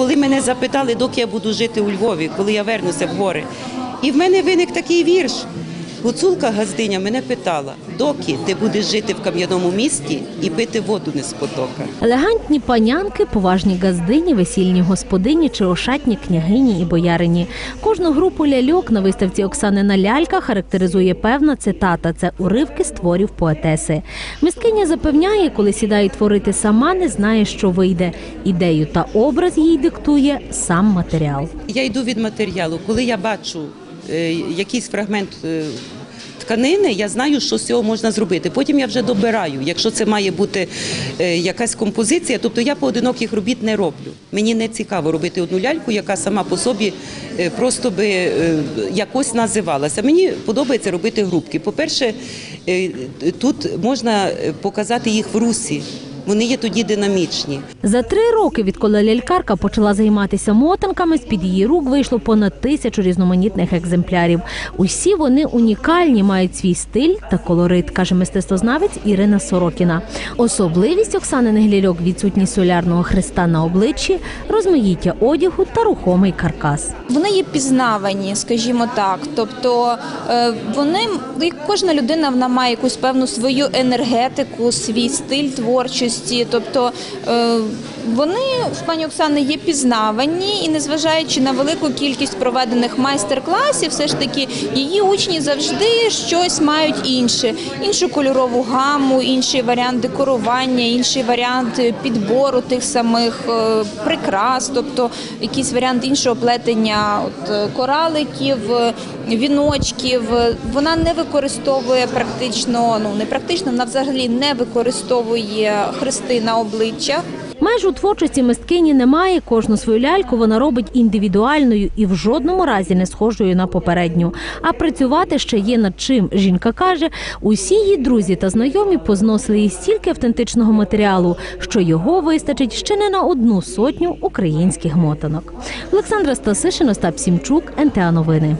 коли мене запитали, доки я буду жити у Львові, коли я вернуся в гори. І в мене виник такий вірш. Гуцулка газдиня мене питала, доки ти будеш жити в кам'яному місті і пити воду не з потока. Елегантні панянки, поважні газдині, весільні господині чи ошатні княгині і боярині. Кожну групу ляльок на виставці Оксани на лялька характеризує певна цитата. Це уривки з творів поетеси. Мисткиня запевняє, коли сідає творити сама, не знає, що вийде. Ідею та образ їй диктує сам матеріал. Я йду від матеріалу. Коли я бачу якийсь фрагмент е, тканини, я знаю, що з цього можна зробити. Потім я вже добираю. Якщо це має бути е, якась композиція, тобто я поодиноких робіт не роблю. Мені не цікаво робити одну ляльку, яка сама по собі е, просто би е, якось називалася. Мені подобається робити групки. По-перше, е, тут можна е, показати їх в русі. Вони є тоді динамічні. За три роки, відколи лялькарка почала займатися мотанками, з під її рук вийшло понад тисячу різноманітних екземплярів. Усі вони унікальні, мають свій стиль та колорит, каже мистецтвознавець Ірина Сорокіна. Особливість Оксаниних ляльок – відсутність солярного хреста на обличчі, розмаїття одягу та рухомий каркас. Вони є пізнавані, скажімо так. Тобто е, вони, кожна людина, вона має якусь певну свою енергетику, свій стиль творчості. Тобто е, вони в пані Оксани є пізнавані, і незважаючи на велику кількість проведених майстер-класів, все ж таки її учні завжди щось мають інше, іншу кольорову гаму, інший варіант декорування, інший варіант підбору тих самих е, прикрас, тобто якийсь варіант іншого плетення от, е, кораликів, віночків. Вона не використовує практично, ну не практично, вона взагалі не використовує хрести на обличчях. Меж у творчості мисткині немає. Кожну свою ляльку вона робить індивідуальною і в жодному разі не схожою на попередню. А працювати ще є над чим. Жінка каже, усі її друзі та знайомі позносили їй стільки автентичного матеріалу, що його вистачить ще не на одну сотню українських мотанок. Олександра Стасишин, Остап Сімчук, НТА Новини.